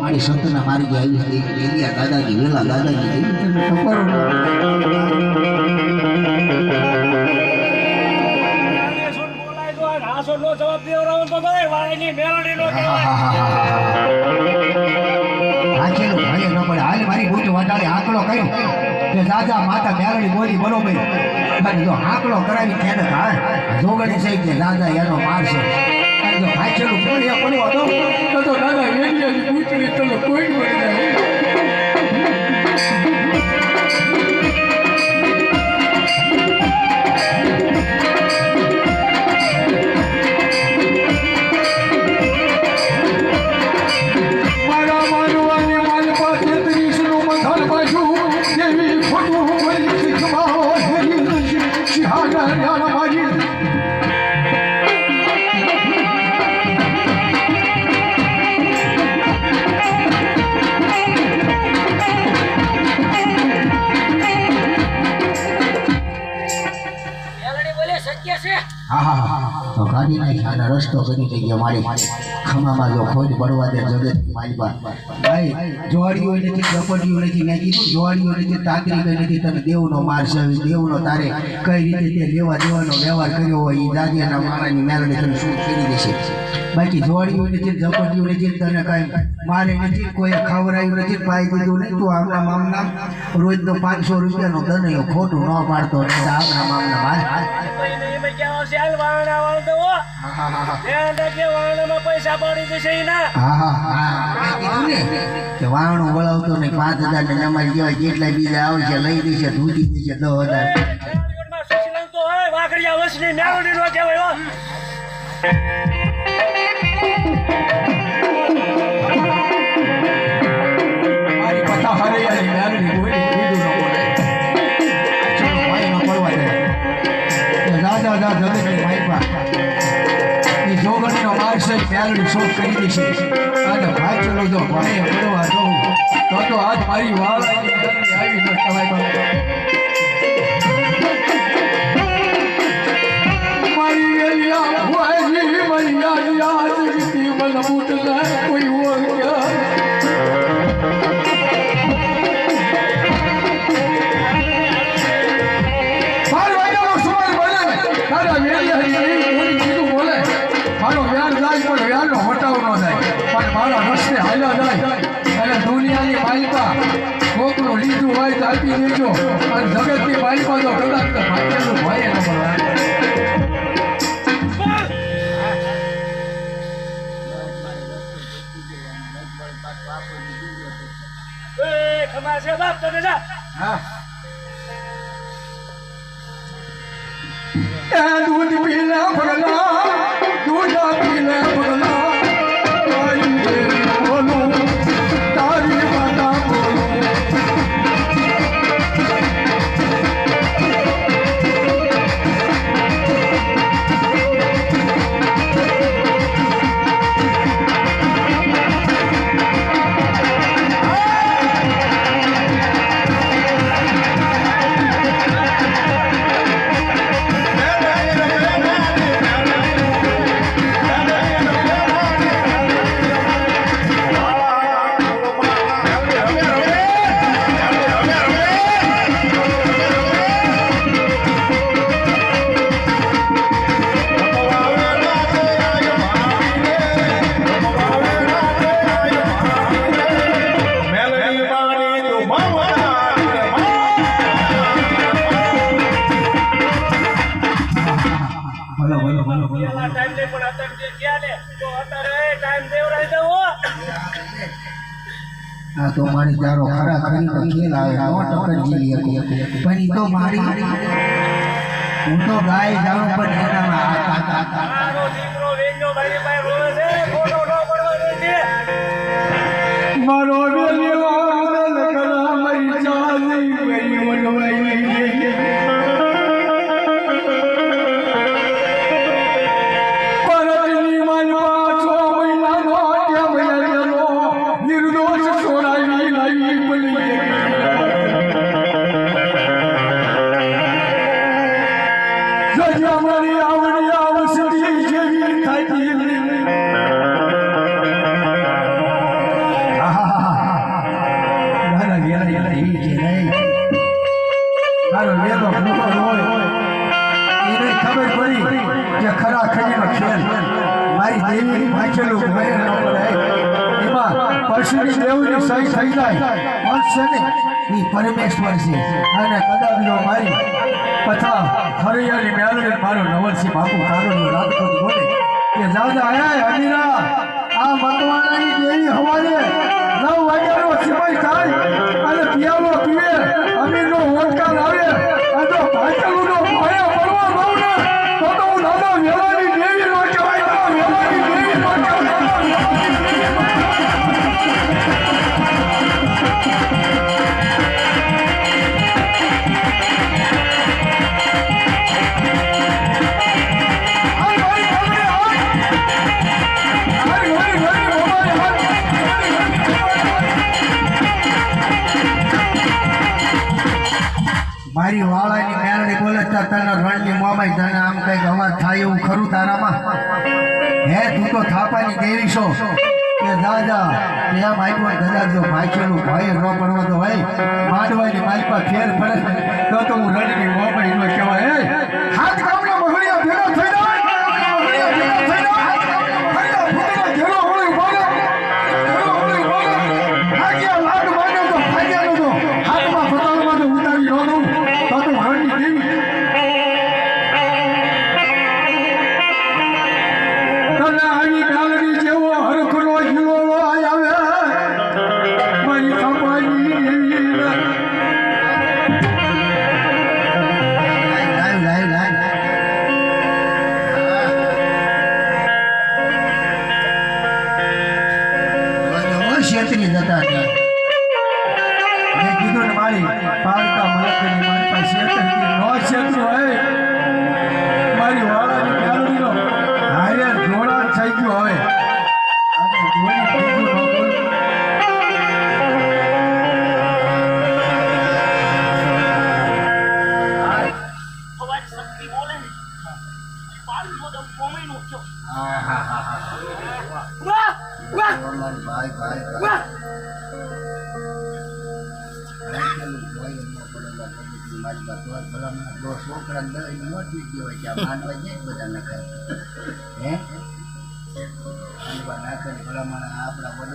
મારી સંતના મારી જે આવી હતી એલિયા દાદાજી, વેલા દાદાજી મારી આંકડો કર્યો. કે દાદા માતા મેરડી બોલી બરોબર. જો આંકડો કરાવી તેને હાર જોગણી છે કે દાદા એનો મારશે અને જો હાચેલું પડ્યા પડવા દો તો તો દાદા વેડિયાની પૂછડી તમે કોઈ મળી જાય તો ગાડી નાખી રસ્તો કરી થઈ ગયો મારી ખમામાં જો ખોજ પડવા દે જગત માલબા ભાઈ જોવાડીઓ નથી ઝપટીઓ નથી મેં કીધું જોવાડીઓ નથી કઈ નથી, તને દેવનો માર છે દેવનો તારે કઈ રીતે તે લેવા દેવાનો વ્યવહાર કર્યો હોય એ દાદીના મારાની મેળવી તને શું કરી દેશે? બાકી જોડીઓ નથી ઝપટીઓ નથી, તને કાંઈ મારે નથી, કોઈ ખવરાયું નથી પાઈ દીધું નહીં, તું આમના મામના રોજનો પાંચસો રૂપિયાનો દનયો ખોટું ન પાડતો આમના મામના માર વાળ દો વાળણામાં પૈસા પડી જશે ના હા હા હા કીધું ને કે વાણું વળાવતો ને પાંચ હજાર ને નમાજ કહેવાય કેટલા બીજા આવશે લઈ દેશે ધૂતી દેશે દો હજાર વાઘડિયા વસની નો કહેવાય મેલડી શોધ કરી દેશે અને ભાઈ ચલો જો ભાઈ પડવા દઉં તો તો આજ મારી વાળ આવી ન કહેવાય વ્યારનો ન થાય. પણ મારા રસ્તે હાલ્યા જાય. અને દુનિયાની માલિકા કોકનું લીધું હોય તો આપી દેજો. અને જગતની માલિકા તો કદાચ ભાગ્યનું ભય ન દૂધ પીલે ભગલા, દૂધ પીલે પગલા આ તો મારી ચારો ખરા ખરી તો ખેલ આવે નો હતી પણ ઈ તો મારી હું તો ગાય જાઉં પણ હાથ. મારો જે ખરા ખરીનો ખેલ. મારી દેવી વાંચેલું ભય ન પડે એમાં પરશુની દેવની સહી થઈ જાય. મનુષ્યને એ પરમેશ્વર છે. અને કદાચ જો મારી કથા હરિયાળી મેળવે મારો નવલસિંહ બાપુ કારોનું રાજકોટ બોલે. કે દાદા હે અમીરા. આ મકવાણાની દેવી હવારે નવ વાગ્યાનો સિપાઈ થાય અને પિયાલો પીવે. અમીરનો ઓળકાર આવે અને ભાઈકલુનો ભયો પડવો નવ ને તો થાય એવું ખરું તારામાં? હે, તું તો થાપાની દેવી છો. કે દાદા એમ આપ્યો કદાચ જો ભાઈચેલું ભાઈ ન પડવા તો ભાઈ માંડવાની માલપા ફેર પડે. તો તો હું રણની મોબાઈલ નો કહેવાય હાથ લાઈવ જતા હતા. મેં કીધું ને મારી પારકા મલકની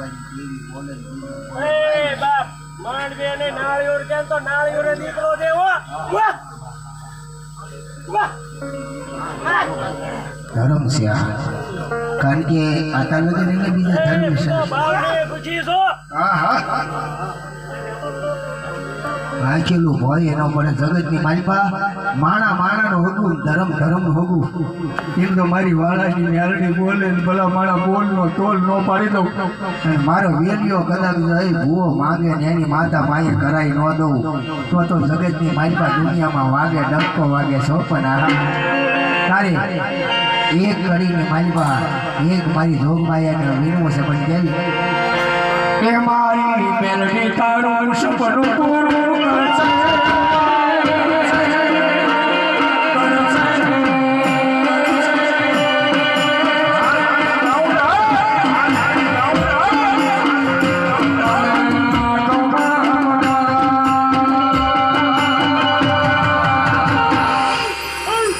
આપણા કેવી બોલે બીજું એ બાપ માંડવે ને નાળિયોર કેમ તો નાળિયોર દીકરો દેવો વાહ. વાહ. ધર્મ છે આ કારણ કે આતા લગન એને બીજા ધર્મ છે છો હા હા. વાંચેલું હોય એનો પડે જગતની માલિપા, માણા માણાનું હોગું, ધરમ ધરમનું હોગું. એમ તો મારી વાળાની મેલડી બોલે ભલા મારા બોલનો તોલ ન પાડી દઉં. અને મારો વેલ્યો કદાચ જઈ ભૂવો માગે ને એની માતા માએ કરાઈ ન દઉં, તો તો જગતની માલિપા દુનિયામાં વાગે, ડબકો વાગે છો પણ આ તારે એક ઘડીની માલિપા, એક મારી જોગમાયાને વીણવું છે પણ કેવી એ મારી તારી મેલડી તારું સપનું પૂરું કરશે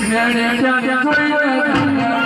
Yeah, yeah, yeah, yeah, yeah, yeah.